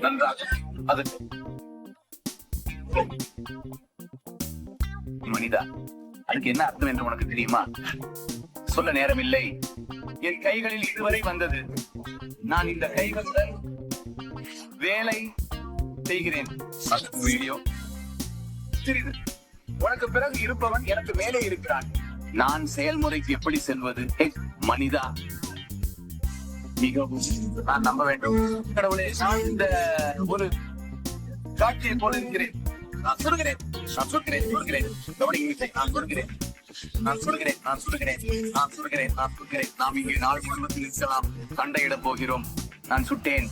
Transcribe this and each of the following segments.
நன்றாக அது மனிதா அதுக்கு என்ன அர்த்தம் என்று உனக்கு தெரியுமா? சொல்ல நேரம் இல்லை என் கைகளில் இதுவரை வந்தது. நான் இந்த கைகளுடன் வேலை செய்கிறேன். வீடியோ. சிறிது. உனக்கு பிறகு இருப்பவன் எனக்கு மேலே இருக்கிறான். நான் செயல்முறைக்கு எப்படி செல்வது? மனிதா. மிகவும் நான் நம்ப வேண்டும். கடவுளே நான் இந்த ஒரு காட்சியை போல இருக்கிறேன் நான் சொல்கிறேன் நான் சொல்கிறேன் சொல்கிறேன். கவனிங்க நான் சொல்கிறேன். நான் சொல்கிறேன் நான் சொல்கிறேன் நான் சொல்கிறேன் நான் சொல்கிறேன். நாம் இங்கே நாள் முழுவதும் இருக்கலாம் சண்டையிடப் போகிறோம். நான் சுட்டேன்.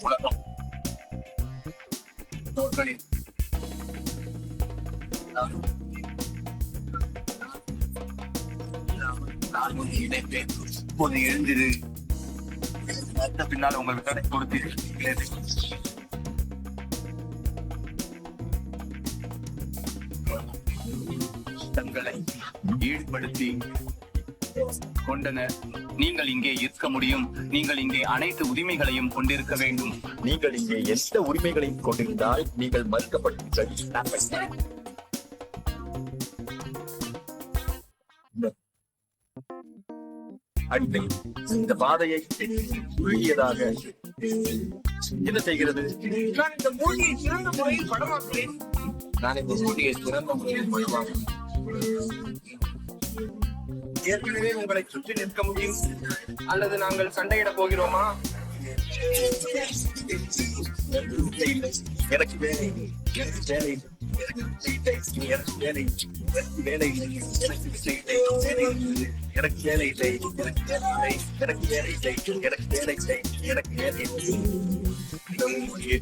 உலகம். தோற்களில் நான் நான் இணைப்பேன் இப்போது எழுந்திரு அடுத்த பின்னால் உங்கள் விட்டனை கொடுத்து தங்களை ஈடுபடுத்தி கொண்டனர். நீங்கள் இங்கே இருக்க முடியும். நீங்கள் இங்கே அனைத்து உரிமைகளையும் கொண்டிருக்க வேண்டும். நீங்கள் இங்கே எந்த உரிமைகளையும் கொண்டிருந்தால் நீங்கள் மறுக்கப்படுவீர்கள் அடிமை. இந்த பாதையை உருகியதாக என்ன செய்கிறது? நான் இந்த மூழ்கியை சிறந்த முறையில் படமாக்குவேன். நான் இந்த மூடியை சிறந்த முறையில் பழிவாங்க ஏற்கனவே உங்களை சுற்றி நிற்க முடியும். அல்லது நாங்கள் சண்டையிட போகிறோமா? எனக்கு வேலை எனக்கு வேலை எனக்கு வேலை எனக்கு வேலை எனக்கு வேலை. எனக்கு வேலை இல்லை எனக்கு வேலை இல்லை எனக்கு வேலை இல்லை எனக்கு வேலை இல்லை எனக்கு வேலை இல்லை இந்த மூடியை